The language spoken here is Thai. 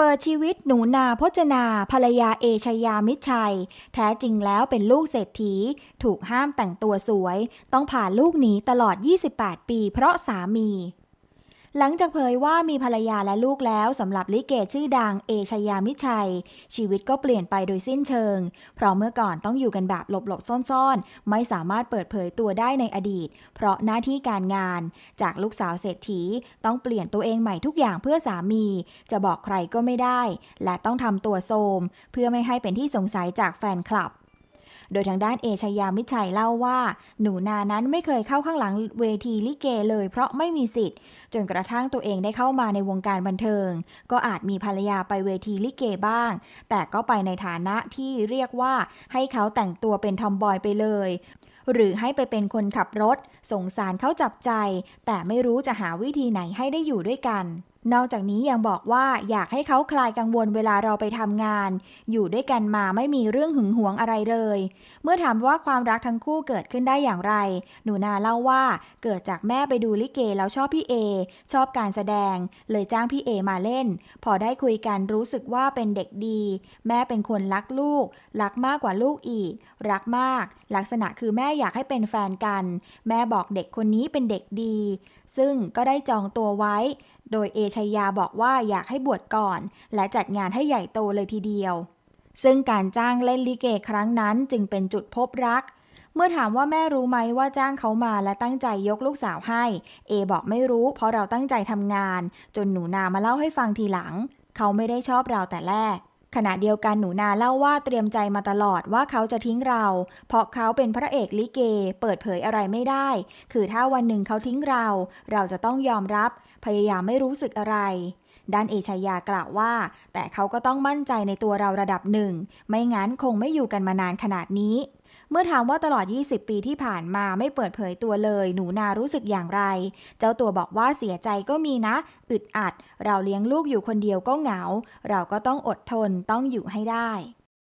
เปิดชีวิตหนูนาพจนา ภรรยาเอชยามิชัย แท้จริงแล้วเป็นลูกเศรษฐี ถูกห้ามแต่งตัวสวย ต้องผ่าลูกหนีตลอด 28 ปีเพราะสามี หลังจากเผยว่ามีภรรยาและลูกแล้วสำหรับลิเกชื่อดังเอชยามิชัย ชีวิตก็เปลี่ยนไปโดยสิ้นเชิง เพราะเมื่อก่อนต้องอยู่กันแบบหลบๆ ซ่อนๆ ไม่สามารถเปิดเผยตัวได้ในอดีต เพราะหน้าที่การงาน จากลูกสาวเศรษฐีต้องเปลี่ยนตัวเองใหม่ทุกอย่างเพื่อสามี จะบอกใครก็ไม่ได้ และต้องทำตัวโทมเพื่อไม่ให้เป็นที่สงสัยจากแฟนคลับ โดยทางด้านเอชยามิชัยเล่าว่า หนูนานั้นไม่เคยเข้าข้างหลังเวทีลิเกเลย เพราะไม่มีสิทธิ์ จนกระทั่งตัวเองได้เข้ามาในวงการบันเทิง ก็อาจมีภรรยาไปเวทีลิเกบ้าง แต่ก็ไปในฐานะที่เรียกว่าให้เขาแต่งตัวเป็นทอมบอยไปเลย หรือให้ไปเป็นคนขับรถ สงสารเขาจับใจ แต่ไม่รู้จะหาวิธีไหนให้ได้อยู่ด้วยกันนอกจากนี้ยังบอกว่าอยากให้เขาคลายกังวลเวลาเราไปทำงาน อยู่ด้วยกันมาไม่มีเรื่องหึงหวงอะไรเลย เมื่อถามว่าความรักทั้งคู่เกิดขึ้นได้อย่างไร หนูนาเล่าว่าเกิดจากแม่ไปดูลิเกแล้วชอบพี่เอ ชอบการแสดง เลยจ้างพี่เอมาเล่น พอได้คุยกันรู้สึกว่าเป็นเด็กดี แม่เป็นคนรักลูก รักมากกว่าลูกอีก รักมาก ลักษณะคือแม่อยากให้เป็นแฟนกัน แม่บอกเด็กคนนี้เป็นเด็กดี ซึ่งก็ได้จองตัวไว้ โดยเอชัยยาบอกว่าอยากให้บวชก่อน และจัดงานให้ใหญ่โตเลยทีเดียว ซึ่งการจ้างเล่นลิเกครั้งนั้นจึงเป็นจุดพบรัก เมื่อถามว่าแม่รู้ไหมว่าจ้างเขามาและตั้งใจยกลูกสาวให้ เอบอกไม่รู้ เพราะเราตั้งใจทำงาน จนหนูนามาเล่าให้ฟังทีหลัง เขาไม่ได้ชอบเราแต่แรก ขณะเดียวกันหนูนาเล่าว่าเตรียมใจมาตลอดว่าเขาจะทิ้งเรา เพราะเขาเป็นพระเอกลิเก เปิดเผยอะไรไม่ได้ คือถ้าวันหนึ่งเขาทิ้งเรา เราจะต้องยอมรับ พยายามไม่รู้สึกอะไร ด้านเอชายากล่าวว่า แต่เขาก็ต้องมั่นใจในตัวเราระดับหนึ่ง ไม่งั้นคงไม่อยู่กันมานานขนาดนี้ เมื่อถามว่าตลอด 20 ปีที่ผ่านมาไม่เปิดเผยตัวเลย หนูนารู้สึกอย่างไร เจ้าตัวบอกว่าเสียใจก็มีนะ อึดอัด เราเลี้ยงลูกอยู่คนเดียวก็เหงา เราก็ต้องอดทนต้องอยู่ให้ได้